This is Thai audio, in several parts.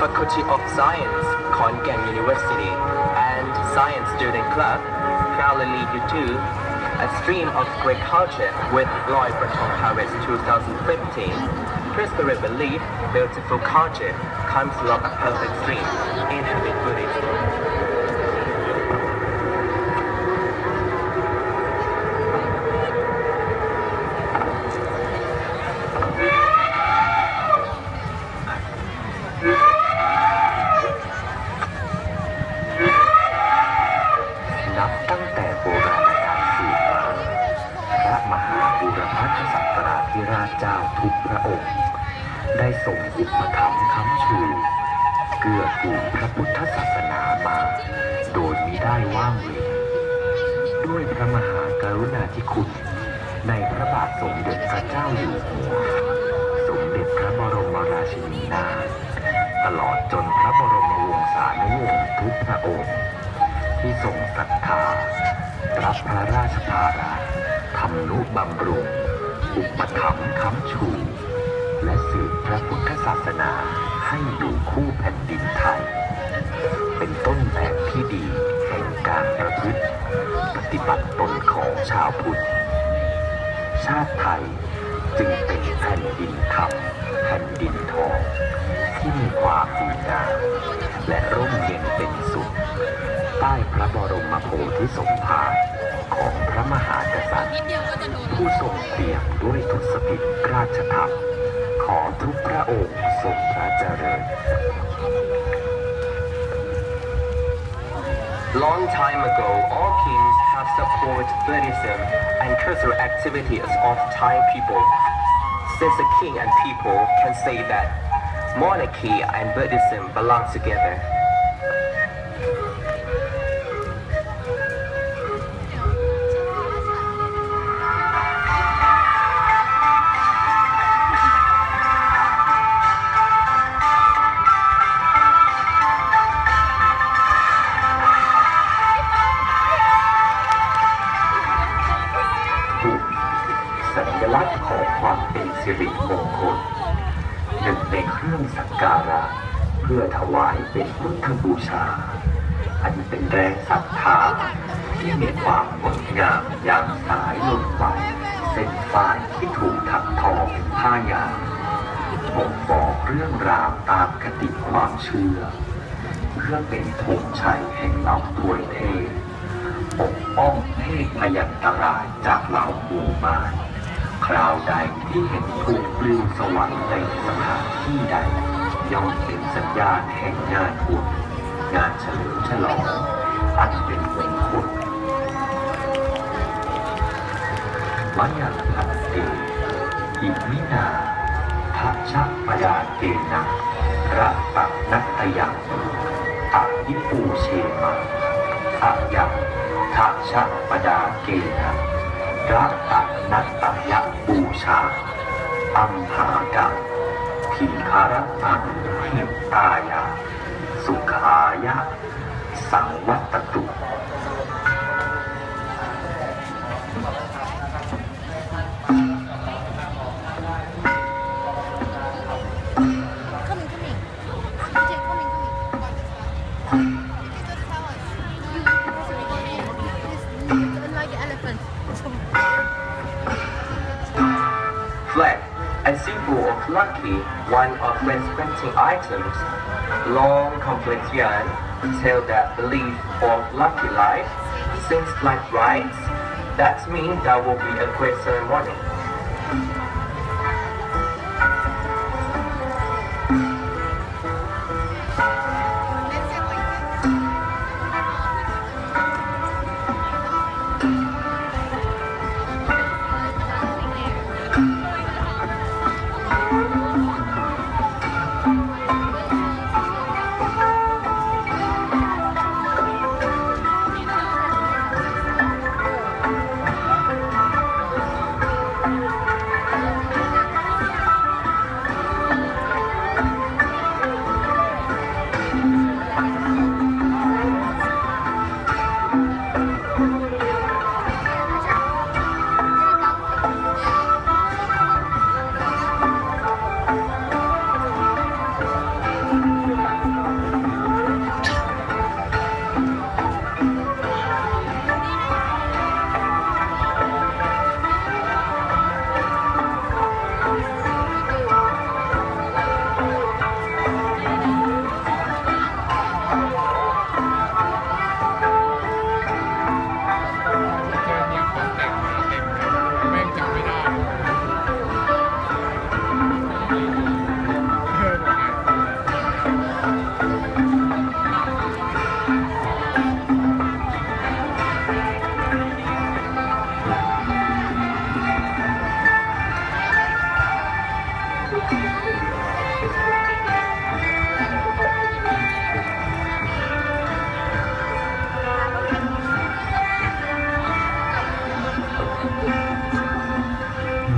Faculty of Science, Konkan University, and Science Student Club proudly lead you a stream of great culture with Lloyd Breton Harris 2015. Prosperous belief, beautiful culture comes along a perfect stream in Habit Buddhism. องค์ ได้ส่งอุปถัมภ์ค้ำชูเกื้อกูลพระพุทธศาสนามา โดยมิได้ว่างเว้นด้วยพระมหากรุณาธิคุณ ในพระบาทสมเด็จพระเจ้าอยู่หัว สมเด็จพระบรมราชินีนาถตลอดจนพระบรมวงศานุวงศ์ทุกพระองค์ ที่ทรงศรัทธารับพระราชภาระทำนุบำรุง อุปถัมภ์ค้ำชู และสืบพระพุทธศาสนาให้อยู่คู่แผ่นดินไทย เป็นต้นแบบที่ดีแห่งการประพฤติปฏิบัติตนของชาวพุทธ ชาติไทยจึงเป็นแผ่นดินธรรมแผ่นดินทองที่มีความดีงามและร่มเย็นเป็นสุขใต้พระบรมโพธิสมภารของพระมหากษัตริย์ ผู้ทรงเปี่ยมด้วยทศพิธราชธรรม อทุกพระองค์ทรงพระเจริญ Long time ago, all kings have supported Buddhism and cultural activities of Thai people. Since the king and people can say that monarchy and Buddhism belong together. ความเป็นสิริมงคลหนึ่งในเครื่องสักการะ เพื่อถวายเป็นพุทธบูชา อันเป็นแรงศรัทธาที่มีความงดงามอย่างสายลมไปเส้นฝ้ายที่ถูกถักทอเป็นผ้ายางบ่งบอกเรื่องราวตามคติความเชื่อ เพื่อเป็นธงชัยแห่งเหล่าทวยเทพปกป้องเทพพยันตรายจากเหล่าหมู่มาร คราวใดที่เห็นถูกปลิวสวรรค์ในสถานที่ใดย่อมเป็นสัญญาณแห่งงานบุญงานเฉลิมฉลองอันเป็นมงคลมยันพันเตอิมินาทัชชะปยาเกนะระตักนัตตยังอะยิปูเชมาอะยังทัชชะปดาเกนะระตักนัตตยะบู ชาอัมหากังผีคารตังหิตายา สุขายะ สังวัตตุ lucky, one of respecting items. Long complex yarn tell that belief of lucky life. Since life rights, that means there will be a great ceremony.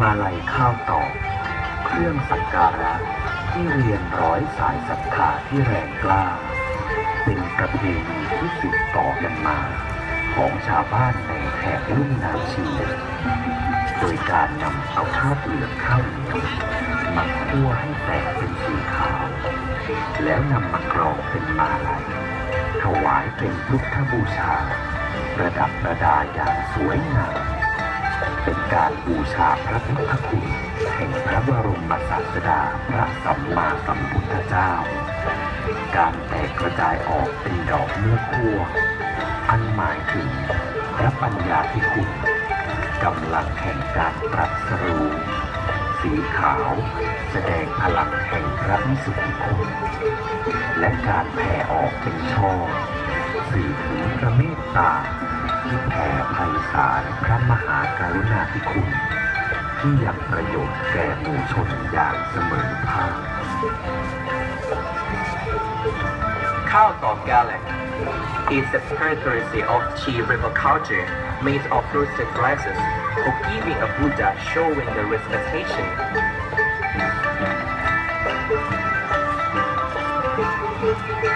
มาลัยข้าวตอก เครื่องสักการะที่เรียนร้อยสายศรัทธาที่แรงกล้า เป็นประเพณีที่สืบต่อกันมา ของชาวบ้านในแถบลุ่มน้ำชีโดยการนำเอาข้าวเปลือกข้าวเหนียวมาคั่วให้แตกเป็นสีขาว แล้วนำมากรองเป็นมาลัยถวายเป็นพุทธบูชา ประดับประดาอย่างสวยงาม เป็นการบูชาพระพุทธคุณแห่งพระบรมศาสดาพระสัมมาสัมพุทธเจ้า การแตกกระจายออกเป็นดอกเมื่อคั่วอันหมายถึงพระปัญญาที่คุณกำลังแห่งการตรัสรู้สีขาว แสดงพลังแห่งพระวิสุทธิคุณและการแผ่ออกเป็นช่อสื่อถึงพระเมตตา ที่แผ่ไพศาลพระมหากรุณาธิคุณ ที่ยังประโยชน์แก่หมู่ชนอย่างเสมอภาค Khao Tok Galang is a characteristic of Chi river culture made of roasted rices for giving a Buddha showing the respectation.. ด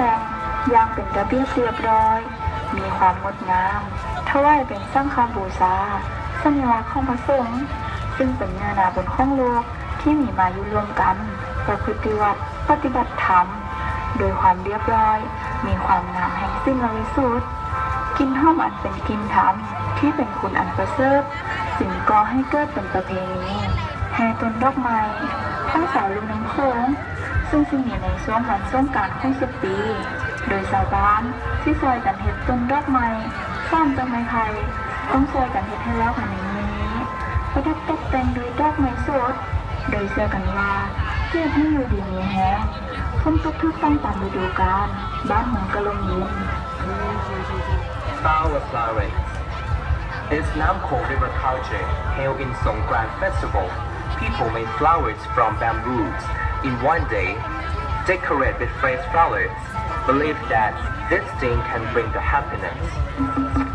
แต่งอย่างเป็นระเบียบเรียบร้อย มีความงดงามถวายเป็นสร้างคำบูชาสัญลักษณ์ของพระสงฆ์ซึ่งเป็นเนื้อนาบนข้องโลกที่มีมาอยู่รวมกันประพฤติวัดปฏิบัติธรรม โดยความเรียบร้อย มีความงามแห่งสิ้นละวิสุทธิ์กินห้อมอันเป็นกินธรรมที่เป็นคุณอันประเสริฐสิ่งก่อให้เกิดเป็นประเพณีแห่ต้นดอกไม้ทั้งสายลูกน้ำโขง ซึ่งจะมีในช่วงวันสงการของสิบปี โดยชาวบ้านที่ซอยกันเห็ดต้นดอกไม้ฟ้อมจากไม้ไผ่ต้องซอยกันเห็ดให้แล้วกันในนี้ประดับตกแต่งโดยดอกไม้สด โดยเชื่อกันว่าเพื่อให้อยู่ดีมีแห้งฝนตกทุกตั้งตามฤดูกาลบ้านเมืองกระลมเย็น Flower flowering. In Namko river culture, held in Songkran festival, people make flowers from bamboos in one day, decorate with fresh flowers, believe that this thing can bring the happiness.